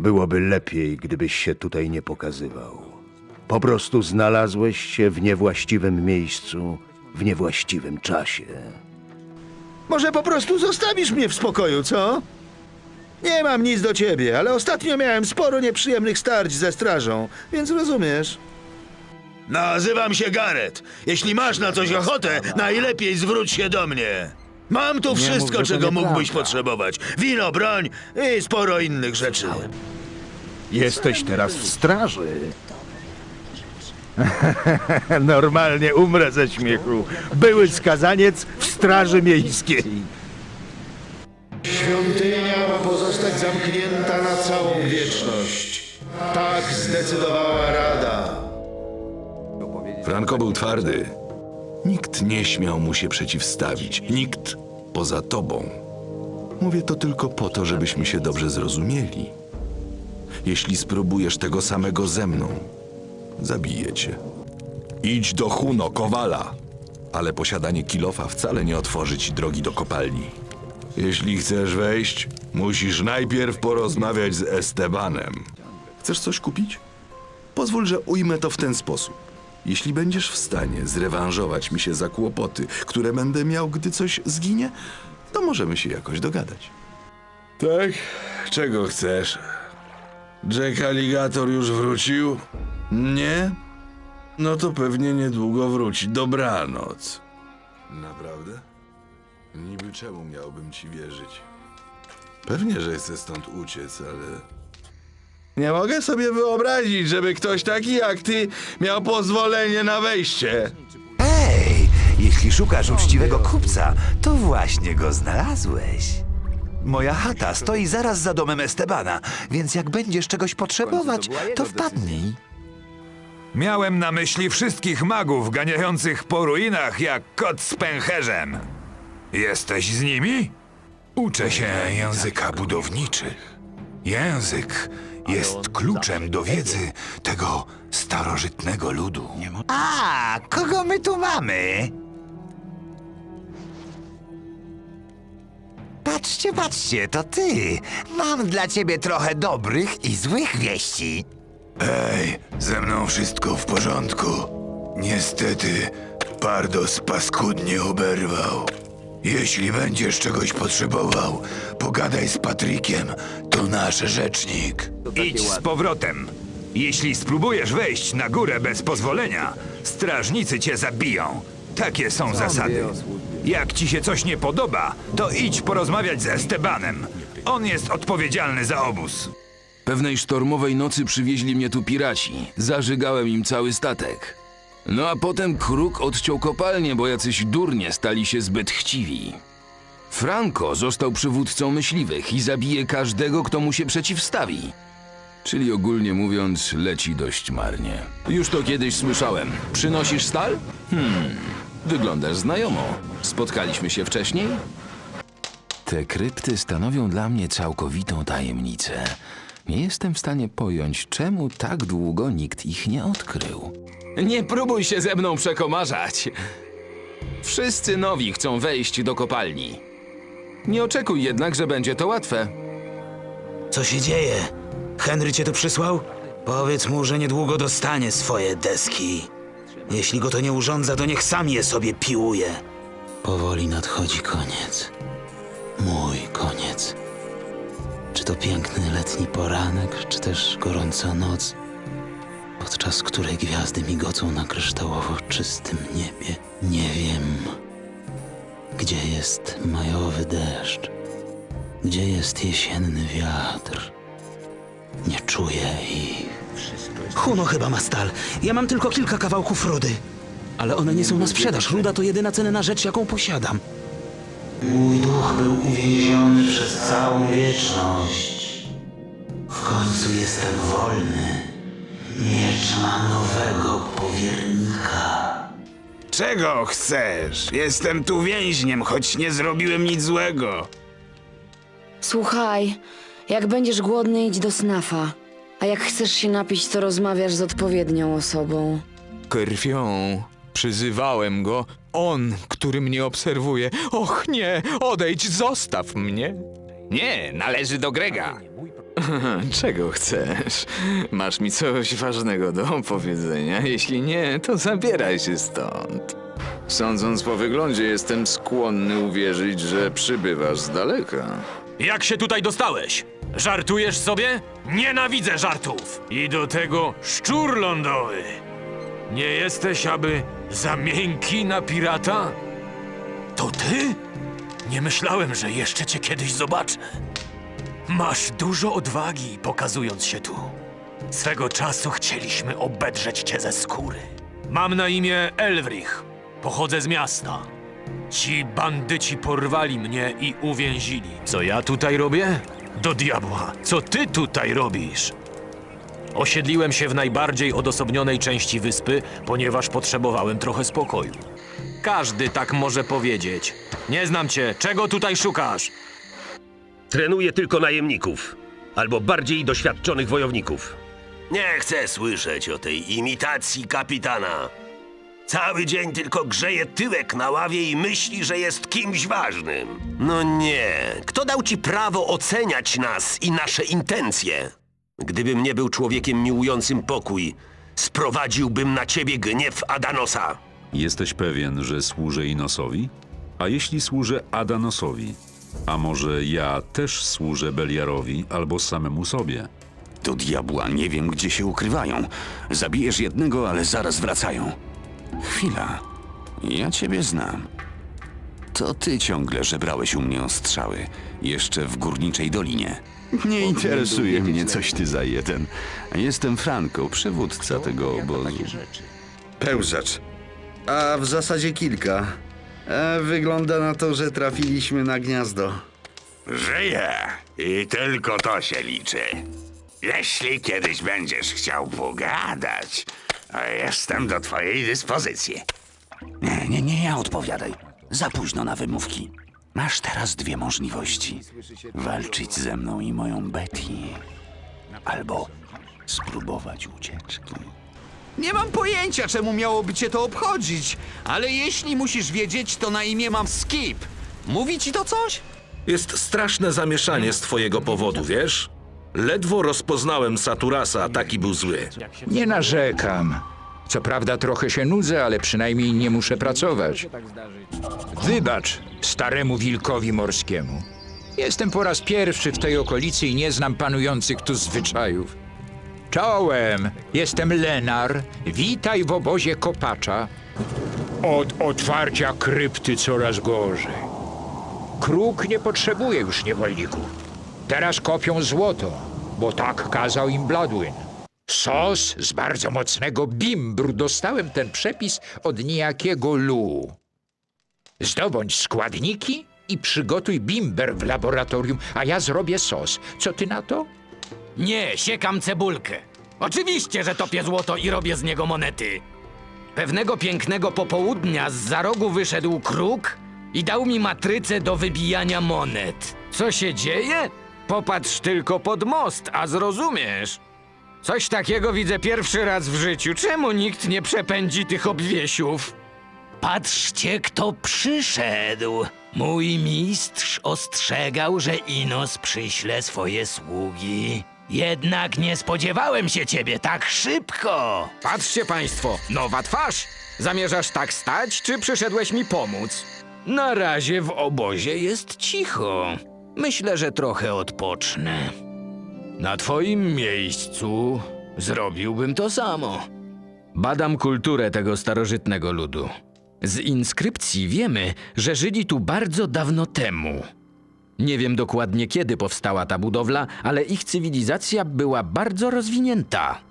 Byłoby lepiej, gdybyś się tutaj nie pokazywał. Po prostu znalazłeś się w niewłaściwym miejscu, w niewłaściwym czasie. Może po prostu zostawisz mnie w spokoju, co? Nie mam nic do ciebie, ale ostatnio miałem sporo nieprzyjemnych starć ze strażą, więc rozumiesz. Nazywam się Gareth. Jeśli masz na coś ochotę, najlepiej zwróć się do mnie. Mam tu wszystko, mów, że to czego mógłbyś nieprawda. potrzebować. Wino, broń i sporo innych rzeczy. Jesteś teraz w straży. Normalnie umrę ze śmiechu. Były skazaniec w straży miejskiej. Świątynia ma pozostać zamknięta na całą wieczność. Tak zdecydowała Rada. Franco był twardy. Nikt nie śmiał mu się przeciwstawić. Nikt poza tobą. Mówię to tylko po to, żebyśmy się dobrze zrozumieli. Jeśli spróbujesz tego samego ze mną, zabiję cię. Idź do Huno, Kowala. Ale posiadanie kilofa wcale nie otworzy ci drogi do kopalni. Jeśli chcesz wejść, musisz najpierw porozmawiać z Estebanem. Chcesz coś kupić? Pozwól, że ujmę to w ten sposób. Jeśli będziesz w stanie zrewanżować mi się za kłopoty, które będę miał, gdy coś zginie, to możemy się jakoś dogadać. Tak? Czego chcesz? Jack Alligator już wrócił? Nie? No to pewnie niedługo wróci. Dobranoc. Naprawdę? Niby czemu miałbym ci wierzyć? Pewnie, że chcę stąd uciec, ale... Nie mogę sobie wyobrazić, żeby ktoś taki jak ty miał pozwolenie na wejście. Ej, jeśli szukasz uczciwego kupca, to właśnie go znalazłeś. Moja chata stoi zaraz za domem Estebana, więc jak będziesz czegoś potrzebować, to wpadnij. Miałem na myśli wszystkich magów ganiających po ruinach jak kot z pęcherzem. Jesteś z nimi? Uczę się języka budowniczych. Język jest kluczem do wiedzy tego starożytnego ludu. A, kogo my tu mamy? Patrzcie, patrzcie, to ty. Mam dla ciebie trochę dobrych i złych wieści. Ej, ze mną wszystko w porządku. Niestety, Pardos paskudnie oberwał. Jeśli będziesz czegoś potrzebował, pogadaj z Patrykiem, to nasz rzecznik. Idź z powrotem. Jeśli spróbujesz wejść na górę bez pozwolenia, strażnicy cię zabiją. Takie są zasady. Jak ci się coś nie podoba, to idź porozmawiać z Estebanem. On jest odpowiedzialny za obóz. Pewnej sztormowej nocy przywieźli mnie tu piraci. Zażygałem im cały statek. No a potem kruk odciął kopalnię, bo jacyś durnie stali się zbyt chciwi. Franco został przywódcą myśliwych i zabije każdego, kto mu się przeciwstawi. Czyli ogólnie mówiąc, leci dość marnie. Już to kiedyś słyszałem. Przynosisz stal? Hmm, wyglądasz znajomo. Spotkaliśmy się wcześniej? Te krypty stanowią dla mnie całkowitą tajemnicę. Nie jestem w stanie pojąć, czemu tak długo nikt ich nie odkrył. Nie próbuj się ze mną przekomarzać. Wszyscy nowi chcą wejść do kopalni. Nie oczekuj jednak, że będzie to łatwe. Co się dzieje? Henry cię tu przysłał? Powiedz mu, że niedługo dostanie swoje deski. Jeśli go to nie urządza, to niech sam je sobie piłuje. Powoli nadchodzi koniec. To piękny letni poranek, czy też gorąca noc, podczas której gwiazdy migocą na kryształowo czystym niebie. Nie wiem, gdzie jest majowy deszcz, gdzie jest jesienny wiatr. Nie czuję ich. Huno chyba ma stal. Ja mam tylko kilka kawałków rudy. Ale one nie są na sprzedaż. Ruda to jedyna cenna rzecz, jaką posiadam. Mój duch był uwięziony przez całą wieczność. W końcu jestem wolny. Miecz ma nowego powiernika. Czego chcesz? Jestem tu więźniem, choć nie zrobiłem nic złego. Słuchaj, jak będziesz głodny, idź do snafa. A jak chcesz się napić, to rozmawiasz z odpowiednią osobą. Krwią przyzywałem go. On, który mnie obserwuje. Och nie, odejdź, zostaw mnie. Nie, należy do Grega. Czego chcesz? Masz mi coś ważnego do opowiedzenia? Jeśli nie, to zabieraj się stąd. Sądząc po wyglądzie, jestem skłonny uwierzyć, że przybywasz z daleka. Jak się tutaj dostałeś? Żartujesz sobie? Nienawidzę żartów! I do tego szczur lądowy! Nie jesteś aby za miękki na pirata? To ty? Nie myślałem, że jeszcze cię kiedyś zobaczę. Masz dużo odwagi, pokazując się tu. Swego czasu chcieliśmy obedrzeć cię ze skóry. Mam na imię Elwrich. Pochodzę z miasta. Ci bandyci porwali mnie i uwięzili. Co ja tutaj robię? Do diabła, co ty tutaj robisz? Osiedliłem się w najbardziej odosobnionej części wyspy, ponieważ potrzebowałem trochę spokoju. Każdy tak może powiedzieć. Nie znam cię, czego tutaj szukasz? Trenuję tylko najemników. Albo bardziej doświadczonych wojowników. Nie chcę słyszeć o tej imitacji kapitana. Cały dzień tylko grzeje tyłek na ławie i myśli, że jest kimś ważnym. No nie. Kto dał ci prawo oceniać nas i nasze intencje? Gdybym nie był człowiekiem miłującym pokój, sprowadziłbym na ciebie gniew Adanosa. Jesteś pewien, że służę Inosowi? A jeśli służę Adanosowi? A może ja też służę Beliarowi albo samemu sobie? Do diabła nie wiem, gdzie się ukrywają. Zabijesz jednego, ale zaraz wracają. Chwila. Ja ciebie znam. To ty ciągle żebrałeś u mnie o strzały. Jeszcze w górniczej dolinie. Nie interesuje mnie, coś ty za jeden. Jestem Franco, przywódca tego obozu. Pełzacz. A w zasadzie kilka. E, wygląda na to, że trafiliśmy na gniazdo. Żyję i tylko to się liczy. Jeśli kiedyś będziesz chciał pogadać, jestem do twojej dyspozycji. Nie, nie, nie, ja odpowiadaj. Za późno na wymówki. Masz teraz dwie możliwości. Walczyć ze mną i moją Betty. Albo spróbować ucieczki. Nie mam pojęcia, czemu miałoby cię to obchodzić, ale jeśli musisz wiedzieć, to na imię mam Skip. Mówi ci to coś? Jest straszne zamieszanie z twojego powodu, wiesz? Ledwo rozpoznałem Saturasa, taki był zły. Nie narzekam. Co prawda trochę się nudzę, ale przynajmniej nie muszę pracować. Wybacz staremu wilkowi morskiemu. Jestem po raz pierwszy w tej okolicy i nie znam panujących tu zwyczajów. Czołem, jestem Lenar. Witaj w obozie kopacza. Od otwarcia krypty coraz gorzej. Kruk nie potrzebuje już niewolników. Teraz kopią złoto, bo tak kazał im Bladwin. Sos z bardzo mocnego bimbru. Dostałem ten przepis od niejakiego Lu. Zdobądź składniki i przygotuj bimber w laboratorium, a ja zrobię sos. Co ty na to? Nie, siekam cebulkę. Oczywiście, że topię złoto i robię z niego monety. Pewnego pięknego popołudnia z za rogu wyszedł kruk i dał mi matrycę do wybijania monet. Co się dzieje? Popatrz tylko pod most, a zrozumiesz. Coś takiego widzę pierwszy raz w życiu. Czemu nikt nie przepędzi tych obwiesiów? Patrzcie, kto przyszedł. Mój mistrz ostrzegał, że Inos przyśle swoje sługi. Jednak nie spodziewałem się ciebie tak szybko. Patrzcie państwo, nowa twarz. Zamierzasz tak stać, czy przyszedłeś mi pomóc? Na razie w obozie jest cicho. Myślę, że trochę odpocznę. Na twoim miejscu zrobiłbym to samo. Badam kulturę tego starożytnego ludu. Z inskrypcji wiemy, że żyli tu bardzo dawno temu. Nie wiem dokładnie kiedy powstała ta budowla, ale ich cywilizacja była bardzo rozwinięta.